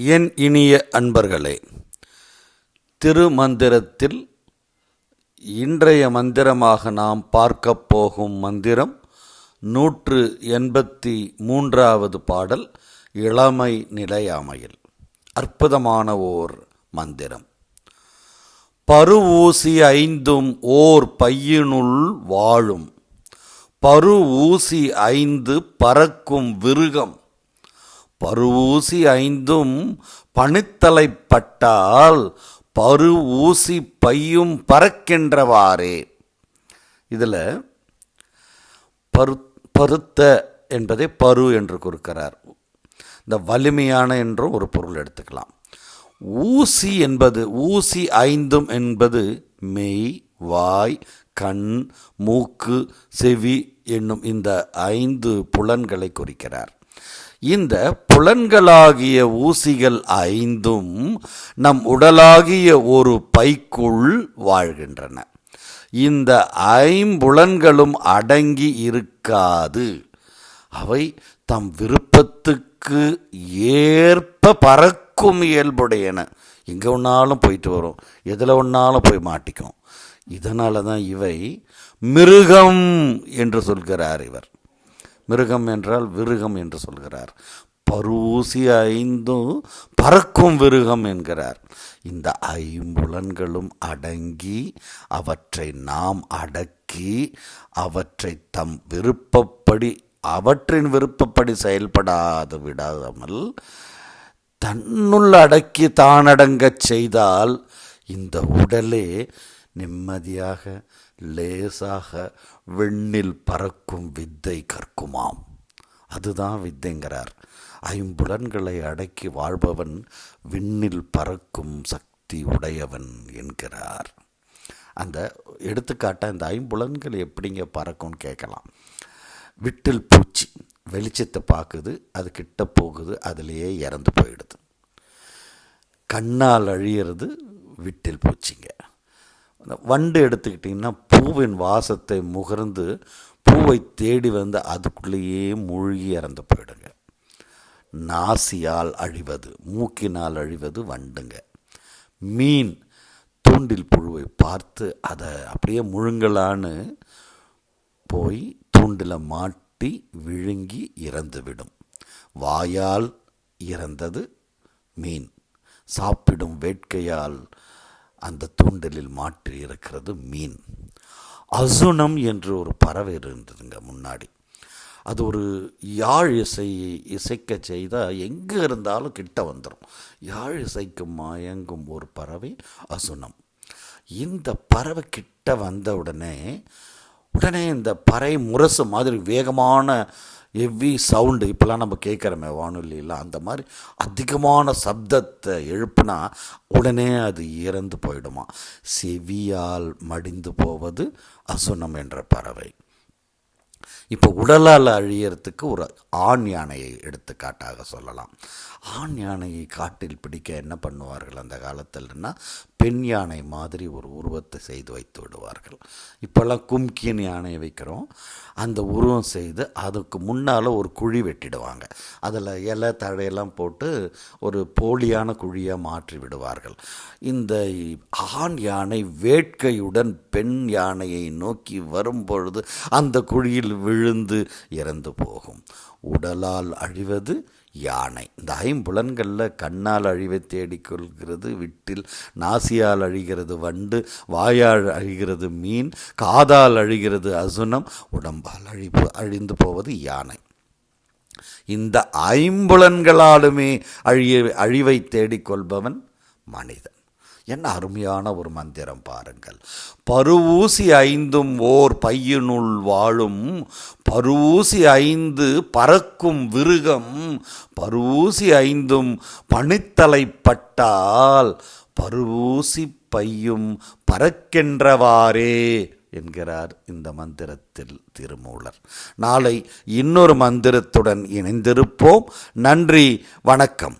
என் இனிய அன்பர்களே திருமந்திரத்தில் இன்றைய மந்திரமாக நாம் பார்க்கப் போகும் மந்திரம் நூற்று எண்பத்தி மூன்றாவது பாடல் இளமை நிலையாமையில். அற்புதமான ஓர் மந்திரம். பருவூசி ஐந்தும் ஓர் பையினுள் வாழும். பருவூசி ஐந்து பறக்கும் விருகம். பருவூசி ஐந்தும் பணித்தலைப்பட்டால் பருவூசி பையும் பறக்கின்றவாறே. இதில் பரு பருத்த என்பதை பரு என்று கொடுக்கிறார் இந்த வலிமையான என்றும் ஒரு பொருள் எடுத்துக்கலாம். ஊசி என்பது ஊசி ஐந்தும் என்பது மெய் வாய் கண் மூக்கு செவி என்னும் இந்த ஐந்து புலன்களை குறிக்கிறார். இந்த புலன்களாகிய ஊசிகள் ஐந்தும் நம் உடலாகிய ஒரு பைக்குள் வாழ்கின்றன. இந்த ஐம்புலன்களும் அடங்கி இருக்காது. அவை தம் விருப்பத்துக்கு ஏற்ப பறக்கும் இயல்புடையன. எங்கே ஒன்றாலும் போயிட்டு வரும். எதில் ஒன்றாலும் போய் மாட்டிக்கும். இதனால தான் இவை மிருகம் என்று சொல்கிறார் இவர். மிருகம் என்றால் விருகம் என்று சொல்கிறார். பரூசி ஐந்தும் பறக்கும் விருகம் என்கிறார். இந்த ஐம்புலன்களும் அடங்கி அவற்றை நாம் அடக்கி அவற்றை தம் விருப்பப்படி அவற்றின் விருப்பப்படி செயல்படாது விடாமல் தன்னுள் அடக்கி தானடங்கச் செய்தால் இந்த உடலே நிம்மதியாக லேசாக வெண்ணில் பறக்கும் வித்தை கற்குமாம். அதுதான் வித்தைங்கிறார். ஐம்புலன்களை அடக்கி வாழ்பவன் விண்ணில் பறக்கும் சக்தி உடையவன் என்கிறார். அந்த எடுத்துக்காட்டாக இந்த ஐம்புலன்கள் எப்படிங்க பறக்கும்னு கேட்கலாம். விட்டில் பூச்சி வெளிச்சத்தை பார்க்குது அது கிட்ட போகுது அதுலேயே இறந்து போயிடுது. கண்ணால் அழியிறது விட்டில் பூச்சிங்க. வண்டு எடுத்துக்கிட்டிங்கன்னா பூவின் வாசத்தை முகர்ந்து பூவை தேடி வந்து அதுக்குள்ளேயே மூழ்கி இறந்து போயிடுங்க. நாசியால் அழிவது மூக்கினால் அழிவது வண்டுங்க. மீன் தூண்டில் புழுவை பார்த்து அதை அப்படியே முழுங்கலான்னு போய் தூண்டில் மாட்டி விழுங்கி இறந்துவிடும். வாயால் இறந்தது மீன். சாப்பிடும் வேட்கையால் அந்த தூண்டலில் மாற்றி இருக்கிறது மீன். அசுனம் என்று ஒரு பறவை இருந்ததுங்க முன்னாடி. அது ஒரு யாழ் இசை இசைக்க செய்தால் எங்கே இருந்தாலும் கிட்ட வந்துடும் யாழ் இசைக்கு மயங்கும் ஒரு பறவை அசுனம். இந்த பறவை கிட்ட வந்த உடனே உடனே இந்த பறை முரசு மாதிரி வேகமான எவ்வி சவுண்டு இப்போல்லாம் நம்ம கேட்குறோமே வானொலியில். அந்த மாதிரி அதிகமான சப்தத்தை எழுப்புனா உடனே அது இறந்து போயிடுமா? செவியால் மடிந்து போவது அசுனம் என்ற பறவை. இப்போ உடலால் அழியறதுக்கு ஒரு ஆண் யானையை எடுத்துக்காட்டாக சொல்லலாம். ஆண் யானையை காட்டில் பிடிக்க என்ன பண்ணுவார்கள் அந்த காலத்தில்னா பெண் யானை மாதிரி ஒரு உருவத்தை செய்து வைத்து விடுவார்கள். இப்போல்லாம் கும்கின் யானையை வைக்கிறோம். அந்த உருவம் செய்து அதுக்கு முன்னால் ஒரு குழி வெட்டிடுவாங்க. அதில் இலை தழையெல்லாம் போட்டு ஒரு போலியான குழியாக மாற்றி விடுவார்கள். இந்த ஆண் யானை வேட்கையுடன் பெண் யானையை நோக்கி வரும்பொழுது அந்த குழியில் விழுந்து இறந்து போகும். உடலால் அழிவது யானை. இந்த ஐம்புலன்களில் கண்ணால் அழிவை தேடிக்கொள்கிறது விட்டில் நாசியால் அழிகிறது வண்டு வாயால் அழிகிறது மீன் காதால் அழிகிறது அசுனம் உடம்பால் அழிப்பு அழிந்து போவது யானை. இந்த ஐம்புலன்களாலுமே அழிய அழிவை தேடிக்கொள்பவன் மனிதன். என்ன அருமையான ஒரு மந்திரம் பாருங்கள். பருவூசி ஐந்தும் ஓர் பையனுள் வாழும் பருவூசி ஐந்து பறக்கும் விருகம் பருவூசி ஐந்தும் பணித்தலைப்பட்டால் பருவூசி பையும் பறக்கின்றவாறே என்கிறார் இந்த மந்திரத்தில் திருமூலர். நாளை இன்னொரு மந்திரத்துடன் இணைந்திருப்போம். நன்றி வணக்கம்.